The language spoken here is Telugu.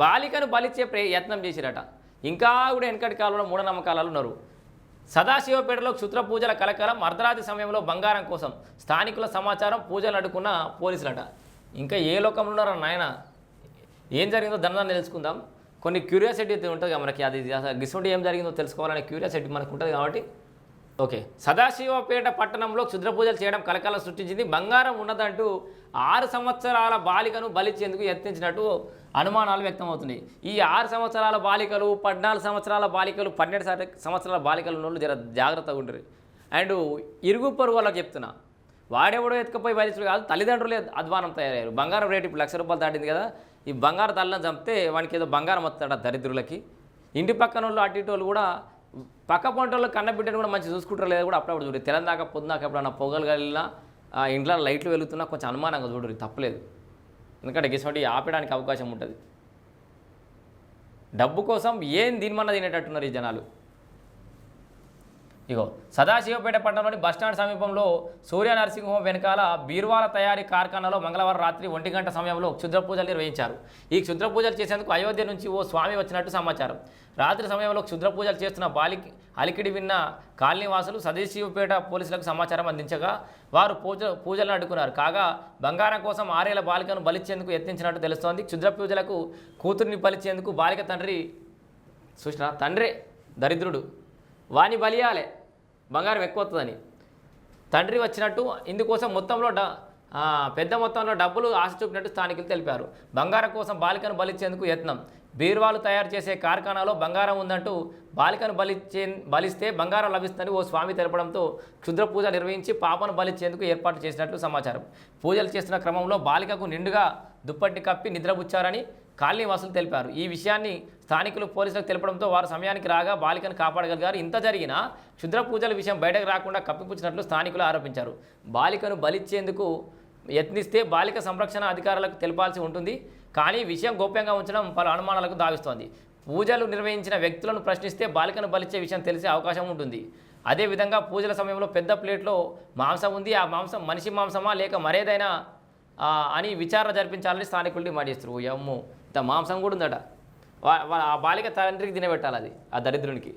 బాలికను బలిచ్చే ప్రే యత్నం చేసిరట. ఇంకా కూడా వెనకటి కాలంలో మూఢనమ్మకాలు ఉన్నారు. సదాశివపేటలో క్షుద్ర పూజల కలకలం అర్ధరాత్రి సమయంలో బంగారం కోసం స్థానికుల సమాచారం పూజలు అడ్డుకున్న పోలీసులట. ఇంకా ఏ లోకంలో ఉన్నారో నాయన? ఏం జరిగిందో దండం తెలుసుకుందాం. కొన్ని క్యూరియాసిటీ ఉంటుంది మనకి. అది అసలు గిసుంటి ఏం జరిగిందో తెలుసుకోవాలనే క్యూరియాసిటీ మనకు ఉంటుంది కాబట్టి ఓకే. సదాశివపేట పట్టణంలో క్షుద్ర పూజలు చేయడం కలకాలం సృష్టించింది. బంగారం ఉన్నదంటూ ఆరు సంవత్సరాల బాలికను బలిచ్చేందుకు యత్నించినట్టు అనుమానాలు వ్యక్తమవుతున్నాయి. ఈ ఆరు సంవత్సరాల బాలికలు పద్నాలుగు సంవత్సరాల బాలికలు పన్నెండు సంవత్సరాల బాలికలు ఉన్నోళ్ళు జర జాగ్రత్తగా ఉండరు. అండ్ ఇరుగు పొరుగు వాళ్ళకి చెప్తున్నా. వాడెవడో ఎత్తుకపోయి బలిచుడు కాదు తల్లిదండ్రులే అధ్వానం తయారయ్యారు. బంగారం రేటు ఇప్పుడు లక్ష రూపాయలు దాటింది కదా. ఈ బంగారు తల్లని చంపితే వానికి ఏదో బంగారం వస్తాడు దరిద్రులకి? ఇంటి పక్కన వాళ్ళు అటు ఇటు వాళ్ళు కూడా పక్క పంట వాళ్ళు కన్న బిడ్డను కూడా మంచి చూసుకుంటారు లేదా కూడా అప్పుడప్పుడు చూడరు తెలంగాణ పొద్దునాక ఎప్పుడన్నా పొగలు కలిగినా ఇంట్లో లైట్లు వెలుగుతున్నా కొంచెం అనుమానంగా చూడరు తప్పలేదు. ఎందుకంటే గిసోటి ఆపడానికి అవకాశం ఉంటుంది. డబ్బు కోసం ఏం దీనిమన్నా తినేటట్టున్నారు ఈ జనాలు? ఇగో సదాశివపేట పట్టణంలోని బస్టాండ్ సమీపంలో సూర్య నరసింహం వెనకాల బీరువాల తయారీ కార్ఖానాలో మంగళవారం రాత్రి ఒంటి గంట సమయంలో క్షుద్ర పూజలు నిర్వహించారు. ఈ క్షుద్ర పూజలు చేసేందుకు అయోధ్య నుంచి ఓ స్వామి వచ్చినట్టు సమాచారం. రాత్రి సమయంలో క్షుద్ర పూజలు చేస్తున్న బాలికి అలికిడి విన్న కాలనీవాసులు సదాశివపేట పోలీసులకు సమాచారం అందించగా వారు పూజ పూజలను అడ్డుకున్నారు. కాగా బంగారం కోసం ఆరేళ్ళ బాలికను బలిచ్చేందుకు యత్నించినట్టు తెలుస్తోంది. క్షుద్ర పూజలకు కూతుర్ని బలిచేందుకు బాలిక తండ్రి సూచన తండ్రి దరిద్రుడు వాని బలియాలే బంగారం ఎక్కువ వస్తుందని తండ్రి వచ్చినట్టు ఇందుకోసం మొత్తంలో డ పెద్ద మొత్తంలో డబ్బులు ఆశ చూపినట్టు స్థానికులు తెలిపారు. బంగారం కోసం బాలికను బలిచ్చేందుకు యత్నం. బీరువాలు తయారు చేసే కార్ఖానాలో బంగారం ఉందంటూ బాలికను బలిచ్చే బలిస్తే బంగారం లభిస్తుందని ఓ స్వామి తెలపడంతో క్షుద్ర పూజ నిర్వహించి పాపను బలిచ్చేందుకు ఏర్పాటు చేసినట్లు సమాచారం. పూజలు చేస్తున్న క్రమంలో బాలికకు నిండుగా దుప్పట్టి కప్పి నిద్రపుచ్చారని కాలనీ వాసులు తెలిపారు. ఈ విషయాన్ని స్థానికులు పోలీసులకు తెలపడంతో వారు సమయానికి రాగా బాలికను కాపాడగలిగారు. ఇంత జరిగినా క్షుద్ర పూజల విషయం బయటకు రాకుండా కప్పిపుచ్చినట్లు స్థానికులు ఆరోపించారు. బాలికను బలిచ్చేందుకు యత్నిస్తే బాలిక సంరక్షణ అధికారులకు తెలపాల్సి ఉంటుంది. కానీ విషయం గోప్యంగా ఉంచడం పలు అనుమానాలకు దావిస్తోంది పూజలు నిర్వహించిన వ్యక్తులను ప్రశ్నిస్తే బాలికను బలిచ్చే విషయం తెలిసే అవకాశం ఉంటుంది. అదేవిధంగా పూజల సమయంలో పెద్ద ప్లేట్లో మాంసం ఉంది. ఆ మాంసం మనిషి మాంసమా లేక మరేదైనా అని విచారణ జరిపించాలని స్థానికులు డిమాండ్ చేస్తారు ఎమ్ము ఇంత మాంసం కూడా ఉందట. ఆ బాలిక తండ్రికి తినబెట్టాలి అది ఆ దరిద్రునికి.